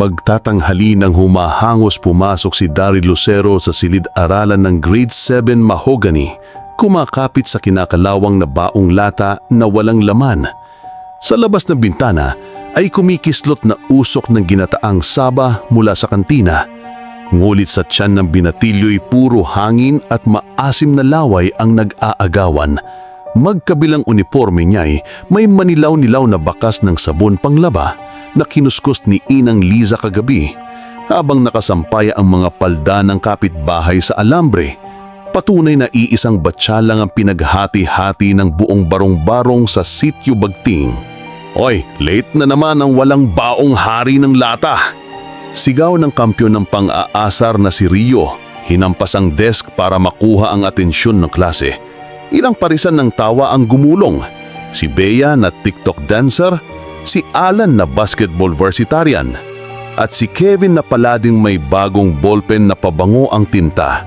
Magtatanghali ng humahangos pumasok si Daryl Lucero sa silid-aralan ng Grade 7 Mahogany, kumakapit sa kinakalawang na baong lata na walang laman. Sa labas ng bintana ay kumikislot na usok ng ginataang saba mula sa kantina. Ngulit sa tiyan ng binatilyo'y puro hangin at maasim na laway ang nag-aagawan. Magkabilang uniforme niya'y may manilaw-nilaw na bakas ng sabon panglaba na kinuskos ni Inang Liza kagabi habang nakasampay ang mga palda ng kapitbahay sa alambre. Patunay na iisang batya lang ang pinaghati-hati ng buong barong-barong sa sityo Bagting. Oy, late na naman ang walang baong hari ng lata. Sigaw ng kampyon ng pang-aasar na si Rio, hinampas ang desk para makuha ang atensyon ng klase. Ilang parisan ng tawa ang gumulong. Si Bea na TikTok dancer, si Alan na basketball versatarian, at si Kevin na palading may bagong ballpen na pabango ang tinta.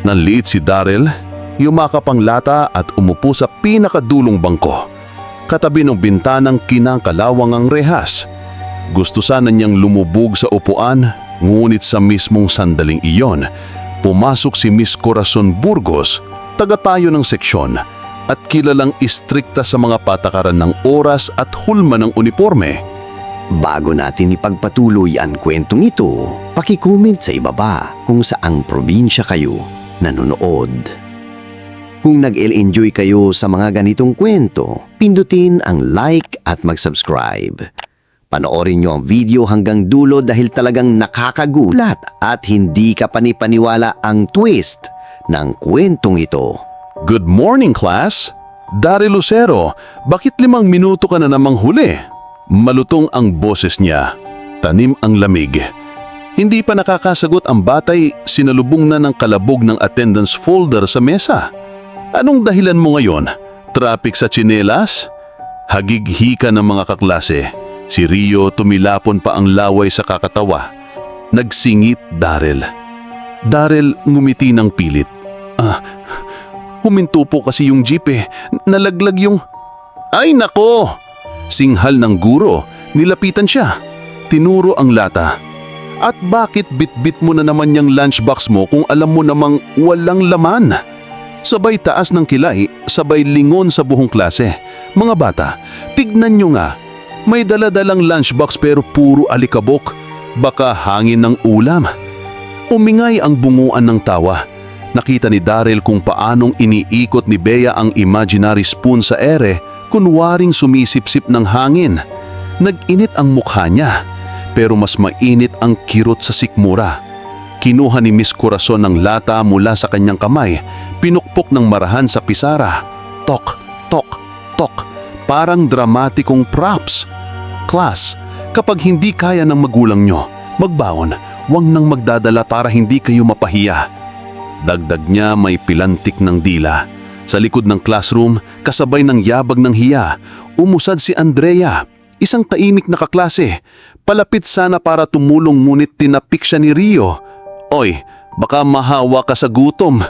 Nanliit si Daryl, yumakap ang lata at umupo sa pinakadulong bangko. Katabi ng bintanang kinakalawang ang rehas. Gusto sana niyang lumubog sa upuan, ngunit sa mismong sandaling iyon, pumasok si Miss Corazon Burgos, tagapayo ng seksyon, at kilalang istrikta sa mga patakaran ng oras at hulma ng uniforme. Bago natin ipagpatuloy ang kwentong ito, pakicomment sa ibaba kung saang probinsya kayo nanonood. Kung nag-enjoy kayo sa mga ganitong kwento, pindutin ang like at mag-subscribe. Panoorin nyo ang video hanggang dulo dahil talagang nakakagulat at hindi ka panipaniwala ang twist ng kwentong ito. Good morning, class! Dari Lucero, bakit limang minuto ka na namang huli? Malutong ang boses niya. Tanim ang lamig. Hindi pa nakakasagot ang batay, sinalubong na ng kalabog ng attendance folder sa mesa. Anong dahilan mo ngayon? Traffic sa tsinelas? Hagig-hika ng mga kaklase. Si Rio tumilapon pa ang laway sa kakatawa. Nagsingit Daryl. Daryl ngumiti ng pilit. Ah, huminto po kasi yung jeep eh. Nalaglag yung... Ay nako! Singhal ng guro, nilapitan siya. Tinuro ang lata. At bakit bitbit mo na naman yung lunchbox mo kung alam mo namang walang laman? Sabay taas ng kilay, sabay lingon sa buhong klase. Mga bata, tignan nyo nga. May daladalang lunchbox pero puro alikabok. Baka hangin ng ulam. Umingay ang bunguan ng tawa. Nakita ni Daryl kung paanong iniikot ni Bea ang imaginary spoon sa ere kunwaring sumisipsip ng hangin. Nag-init ang mukha niya, pero mas mainit ang kirot sa sikmura. Kinuha ni Miss Corazon ng lata mula sa kanyang kamay, pinukpok ng marahan sa pisara. Tok, tok, tok, parang dramatikong props. Class, kapag hindi kaya ng magulang nyo, magbaon, wag nang magdadala para hindi kayo mapahiya. Dagdag niya may pilantik ng dila. Sa likod ng classroom, kasabay ng yabag ng hiya, umusad si Andrea, isang taimik na kaklase. Palapit sana para tumulong ngunit tinapik siya ni Rio. Oy, baka mahawa ka sa gutom.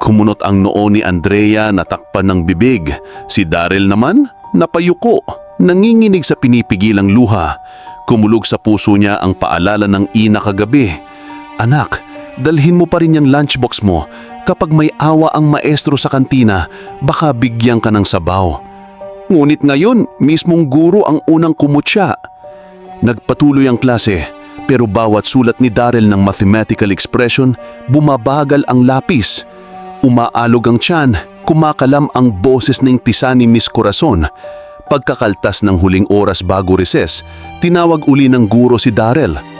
Kumunot ang noo ni Andrea na takpan ng bibig. Si Daryl naman, napayuko, nanginginig sa pinipigilang luha. Kumulog sa puso niya ang paalala ng ina kagabi. Anak, dalhin mo pa rin yung lunchbox mo. Kapag may awa ang maestro sa kantina, baka bigyan ka ng sabaw. Ngunit ngayon, mismong guro ang unang kumutya. Nagpatuloy ang klase, pero bawat sulat ni Daryl ng mathematical expression, bumabagal ang lapis. Umaalog ang tiyan, kumakalam ang boses ng tisa ni Miss Corazon. Pagkakaltas ng huling oras bago recess, tinawag uli ng guro si Daryl.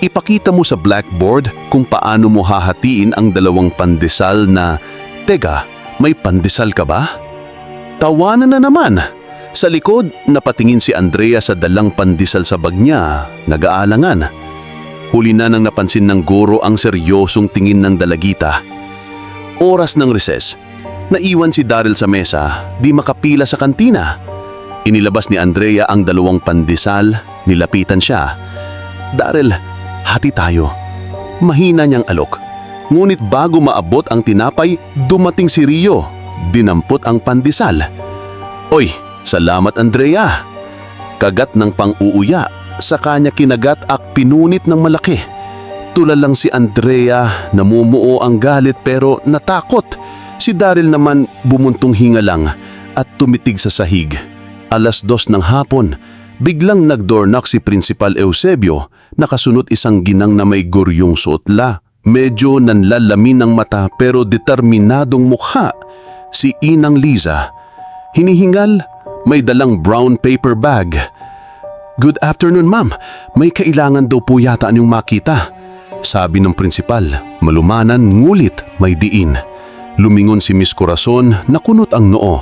Ipakita mo sa blackboard kung paano mo hahatiin ang dalawang pandesal na, Teka, may pandesal ka ba? Tawanan na naman. Sa likod, napatingin si Andrea sa dalang pandesal sa bag niya, nag-aalangan. Huli na nang napansin ng guro ang seryosong tingin ng dalagita. Oras ng recess, naiwan si Daryl sa mesa, di makapila sa kantina. Inilabas ni Andrea ang dalawang pandesal, nilapitan siya. Daryl, hati tayo. Mahina niyang alok. Ngunit bago maabot ang tinapay, dumating si Rio. Dinampot ang pandesal. Oy, salamat Andrea. Kagat ng pang-uuya, sa kanya kinagat at pinunit ng malaki. Tulad lang si Andrea, namumuo ang galit pero natakot. Si Daryl naman bumuntong hinga lang at tumitig sa sahig. Alas dos ng hapon, biglang nag-doorknock si Principal Eusebio, nakasunod isang ginang na may guryong suotla. Medyo nanlalamin ang mata pero determinadong mukha. Si Inang Liza. Hinihingal, may dalang brown paper bag. Good afternoon, ma'am. May kailangan daw po yata anyong makita. Sabi ng prinsipal, malumanan ngulit may diin. Lumingon si Miss Corazon na kunot ang noo.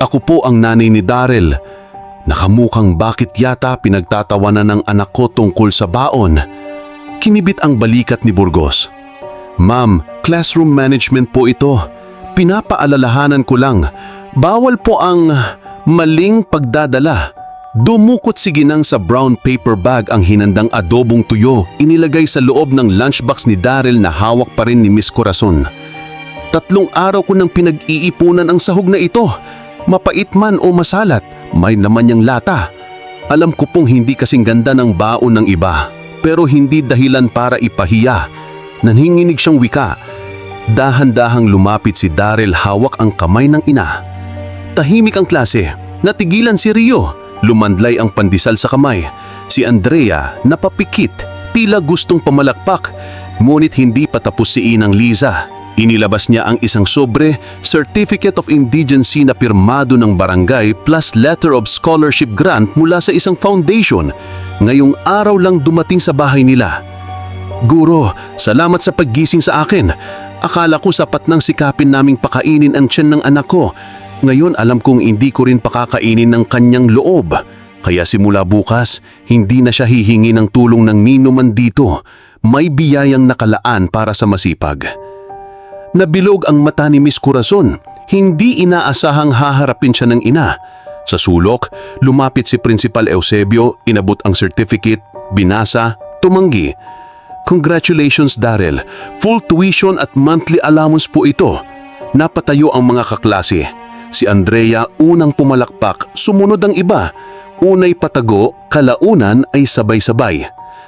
Ako po ang nanay ni Daryl. Nakamukang bakit yata pinagtatawanan ng anak ko tungkol sa baon. Kinibit ang balikat ni Burgos. Ma'am, classroom management po ito. Pinapaalalahanan ko lang, bawal po ang maling pagdadala. Dumukot si Ginang sa brown paper bag ang hinandang adobong tuyo, inilagay sa loob ng lunchbox ni Daryl na hawak pa rin ni Miss Corazon. Tatlong araw ko nang pinag-iipunan ang sahog na ito. Mapait man o masalat, may naman niyang lata. Alam ko pong hindi kasing ganda ng baon ng iba, pero hindi dahilan para ipahiya. Nanhinginig siyang wika. Dahan-dahang lumapit si Daryl hawak ang kamay ng ina. Tahimik ang klase. Natigilan si Rio. Lumandlay ang pandesal sa kamay. Si Andrea napapikit, tila gustong pamalakpak. Ngunit hindi pa tapos si Inang Liza. Inilabas niya ang isang sobre, Certificate of Indigency na pirmado ng barangay plus Letter of Scholarship Grant mula sa isang foundation. Ngayong araw lang dumating sa bahay nila. Guro, salamat sa paggising sa akin. Akala ko sapat nang sikapin naming pakainin ang tiyan ng anak ko. Ngayon alam kong hindi ko rin pakakainin ng kanyang loob. Kaya simula bukas, hindi na siya hihingi ng tulong ng nino dito. May biyayang nakalaan para sa masipag. Nabilog ang mata ni Miss Corazon. Hindi inaasahang haharapin siya ng ina. Sa sulok, lumapit si Principal Eusebio, inabot ang certificate, binasa, tumanggi. Congratulations Daryl, full tuition at monthly allowance po ito. Napatayo ang mga kaklase. Si Andrea unang pumalakpak, sumunod ang iba. Unay patago, kalaunan ay sabay-sabay.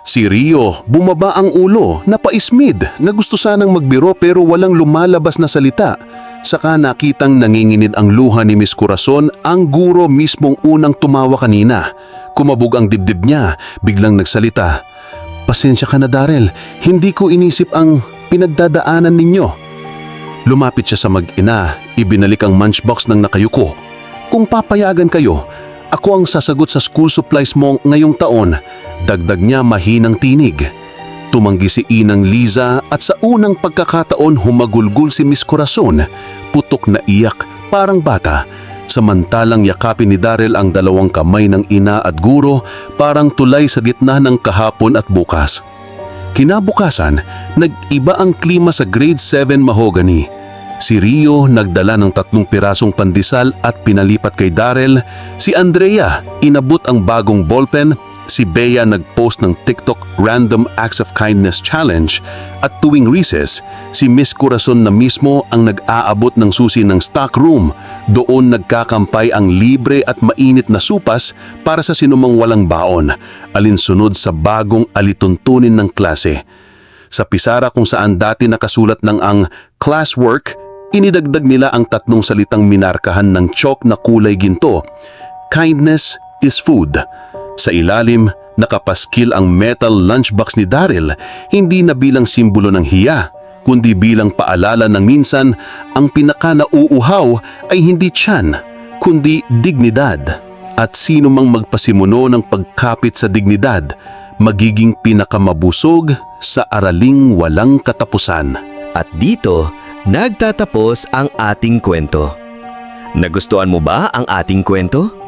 Si Rio, bumaba ang ulo, napaismid, na gusto sanang magbiro pero walang lumalabas na salita. Saka nakitang nanginginid ang luha ni Miss Corazon, ang guro mismong unang tumawa kanina. Kumabog ang dibdib niya, biglang nagsalita. Pasensya ka na Daryl, hindi ko inisip ang pinagdadaanan ninyo. Lumapit siya sa mag-ina, ibinalik ang lunchbox ng nakayuko. Kung papayagan kayo, ako ang sasagot sa school supplies mo ngayong taon. Dagdag niya mahinang tinig. Tumanggi si Inang Liza at sa unang pagkakataon humagulgul si Miss Corazon. Putok na iyak, parang bata. Samantalang yakapin ni Daryl ang dalawang kamay ng ina at guro parang tulay sa gitna ng kahapon at bukas. Kinabukasan, nag-iba ang klima sa grade 7 mahogany. Si Rio nagdala ng tatlong pirasong pandesal at pinalipat kay Daryl. Si Andrea inabot ang bagong ballpen. Si Bea nagpost ng TikTok Random Acts of Kindness Challenge. At tuwing recess, si Miss Corazon na mismo ang nag-aabot ng susi ng stock room. Doon nagkakampay ang libre at mainit na supas para sa sinumang walang baon. Alinsunod sa bagong alituntunin ng klase. Sa pisara kung saan dati nakasulat ng ang classwork, inidagdag nila ang tatlong salitang minarkahan ng chalk na kulay ginto. Kindness is food. Sa ilalim, nakapaskil ang metal lunchbox ni Daryl, hindi na bilang simbolo ng hiya, kundi bilang paalala ng minsan ang pinaka nauuhaw ay hindi tiyan, kundi dignidad. At sino mang magpasimuno ng pagkapit sa dignidad, magiging pinakamabusog sa araling walang katapusan. At dito, nagtatapos ang ating kwento. Nagustuhan mo ba ang ating kwento?